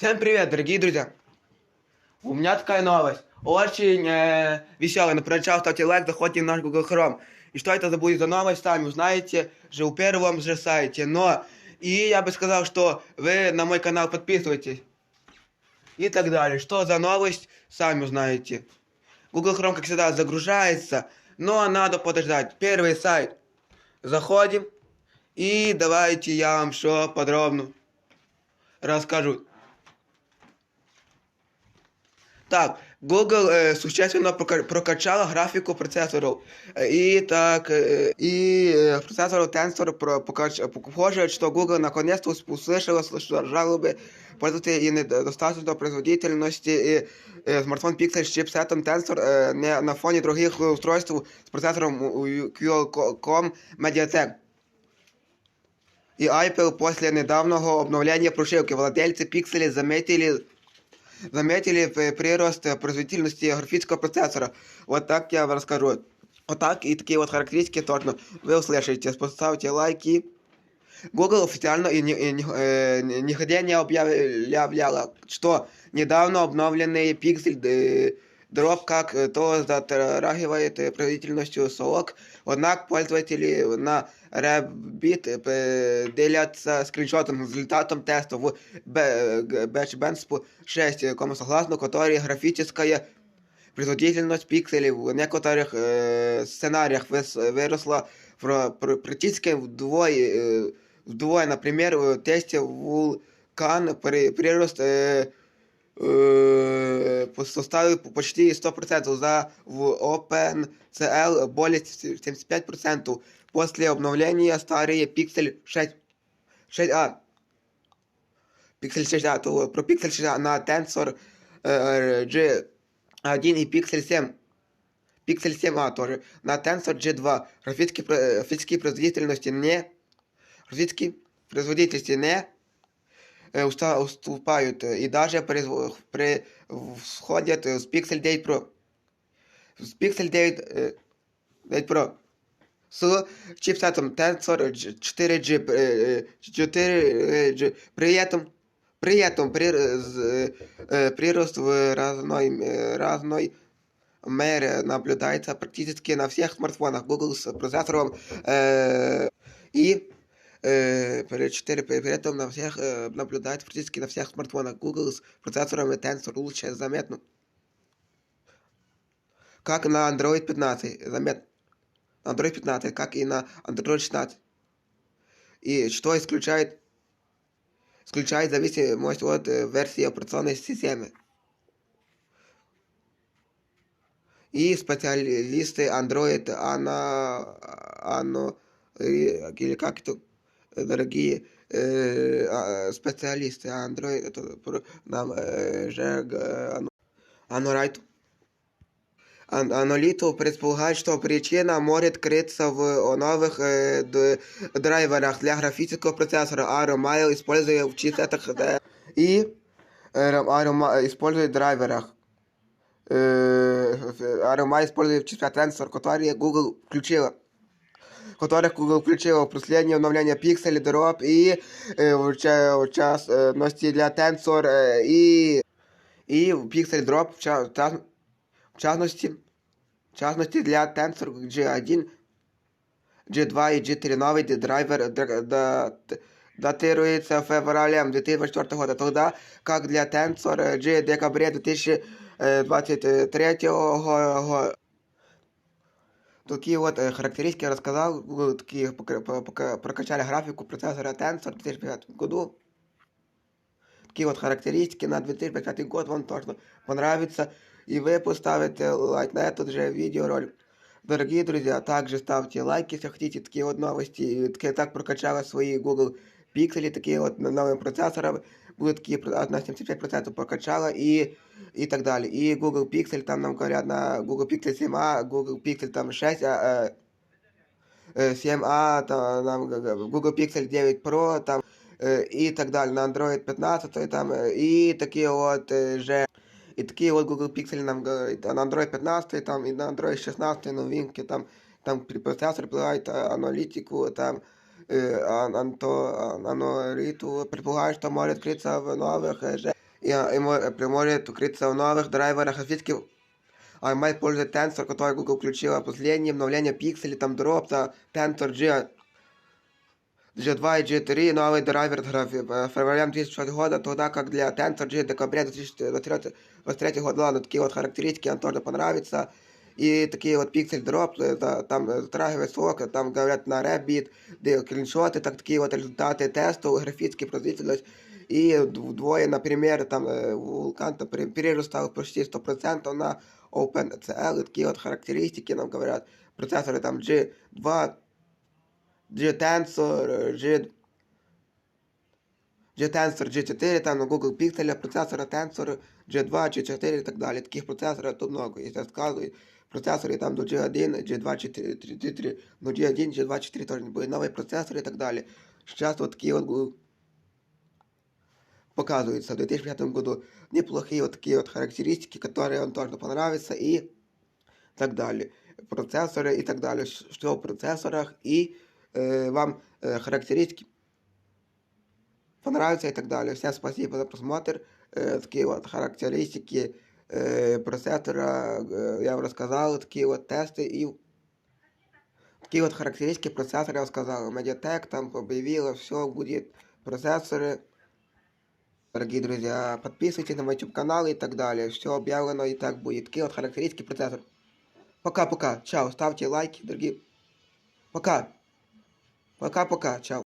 Всем привет, дорогие друзья! У меня такая новость. Очень э, веселая. Прежде чем ставьте лайк, заходите в наш Google Chrome. И что это за будет за новость, сами узнаете же у первом же сайте. Но и я бы сказал, что вы на мой канал подписывайтесь. И так далее. Что за новость, сами узнаете. Google Chrome, как всегда, загружается. Но надо подождать. Первый сайт. Заходим. И давайте я вам все подробно расскажу. Так, Google е, существенно прока- прокачала графіку процесорів. Е, І так, е, і е, процессор Tensor про- покач- похоже, что Google наконец-то услышала слыш- жалобы пользователей и недостаточно производительности и э, смартфон Pixel с чипсетом Tensor э, не на фоне других устройств с процессором у- у Qualcomm Mediatek. И Apple после недавнего обновления прошивки владельцы Pixel заметили заметили п- прирост э, производительности графического процессора. Вот так я вам расскажу. Вот так и такие вот характеристики точно вы услышите. Поставьте лайки. Google официально и ни- и ни- э, ни- нигде не объявляла, что недавно обновленный Pixel э, Drop как э, то затрагивает э, производительностью сок. Однако пользователи на Rabbit э, делятся скриншотом результатом теста в Benchmark 6, э, кому согласно которой графическая производительность пикселей в некоторых э, сценариях выс- выросла про- про- практически вдвое, э, вдвое. Например, в тесте Vulkan при- прирост э, э, по- составил почти 100%, за в OpenCL более 75%. После обновления старые Pixel 6, 6a Pixel 6a, то про Pixel 6a на Tensor э, G1 и Pixel 7 Pixel 7a тоже на Tensor G2 графические, про- э, графические производительности не графические производительности не э, уста- уступают э, и даже произво- при- входят э, с Pixel 9 Pro с Pixel 9, э, 9 Pro с чипсетом Tensor 4G, э, 4G. При этом, при этом при, з- э, прирост в разной, э, разной мере наблюдается практически на всех смартфонах Google с процессором э, и э, при 4, при при этом на всех э, наблюдается практически на всех смартфонах Google с процессором Tensor лучше заметно. Как на Android 15, заметно. Android 15, как и на Android 16. И что исключает, исключает зависимость от э, версии операционной системы. И специалисты Android, она, оно, или как это, дорогие э, а, специалисты Android, это про- нам э, же г- оно- оно right. Ан- Аналиту предполагает, что причина может крыться в новых э, д- драйверах для графического процессора ARMAIL, используя в чипсетах э, и э, ARMA использует драйверах. Э, ARMA использует в чипсет Tensor, которые Google включила которых Google включила в последнее обновление Pixel Drop и э, в ча- в частности для Tensor э, и и Pixel Drop в ча- в ча- в частности, в частности для Tensor G1, G2 и G3 новый драйвер др- да- т- датируется февралем 2024 года, тогда как для Tensor G декабре 2023 года. Такие вот э, характеристики я рассказал, Google такие пока- по- пока- прокачали графику процессора Tensor в 2005 году. Такие вот характеристики на 2025 год вам точно понравится. И вы поставите лайк на этот же видеоролик. Дорогие друзья, также ставьте лайки, если хотите такие вот новости. И такие так прокачала свои Google Pixel, такие вот на новым процессором. Будут такие на 75% прокачала и, и так далее. И Google Pixel, там нам говорят на Google Pixel 7a, Google Pixel там 6, а, э, э, 7a, там, нам Google Pixel 9 Pro, там э, и так далее, на Android 15, там, э, и такие вот же, и такие вот Google Pixel нам а на Android 15, там, и на Android 16 новинки, там, там процессор предлагает а, аналитику, там, э, ан- анто, ан- аналиту, предполагает, что может открыться в новых э, же и, и мо- может укрыться в новых драйверах графических AMD использует Tensor, который Google включила последнее обновление пикселей, там дроп, та Tensor G, G2 и G3, новый драйвер графи- э, февралем 2006 года, тогда как для Tensor G декабря 2023 23 года, ладно, такие вот характеристики, нам тоже понравится. И такие вот пиксель дроп, это, там э, затрагивает сок, там говорят на Rabbit, где скриншоты, так такие вот результаты тестов, графическая производительность. И вдвое, например, там э, вулкан там, пере- перерыв стал почти 100% на OpenCL, и такие вот характеристики нам говорят. Процессоры там G2, G-Tensor, G... G-Tensor, G4, там на Google Pixel, процессоры Tensor, G2, G4 и так далее. Таких процессоров тут много, если рассказываю. Процессоры там до G1, G2, G3, G3, но G1, G2, G3 тоже не будет. Новые процессоры и так далее. Сейчас вот такие вот Google показываются в 2005 году. Неплохие вот такие вот характеристики, которые вам тоже понравятся и так далее. Процессоры и так далее. Ш- Что в процессорах и э, вам э, характеристики понравятся и так далее. Всем спасибо за просмотр. Э, такие вот характеристики э, процессора э, я вам рассказал, такие вот тесты и такие вот характеристики процессора я рассказал. Mediatek там объявила, все будет процессоры. Дорогие друзья, подписывайтесь на мой YouTube канал и так далее. Все объявлено и так будет. Такие вот характеристики процессора. Пока-пока. Чао. Ставьте лайки, дорогие. Пока. Пока-пока. Чао.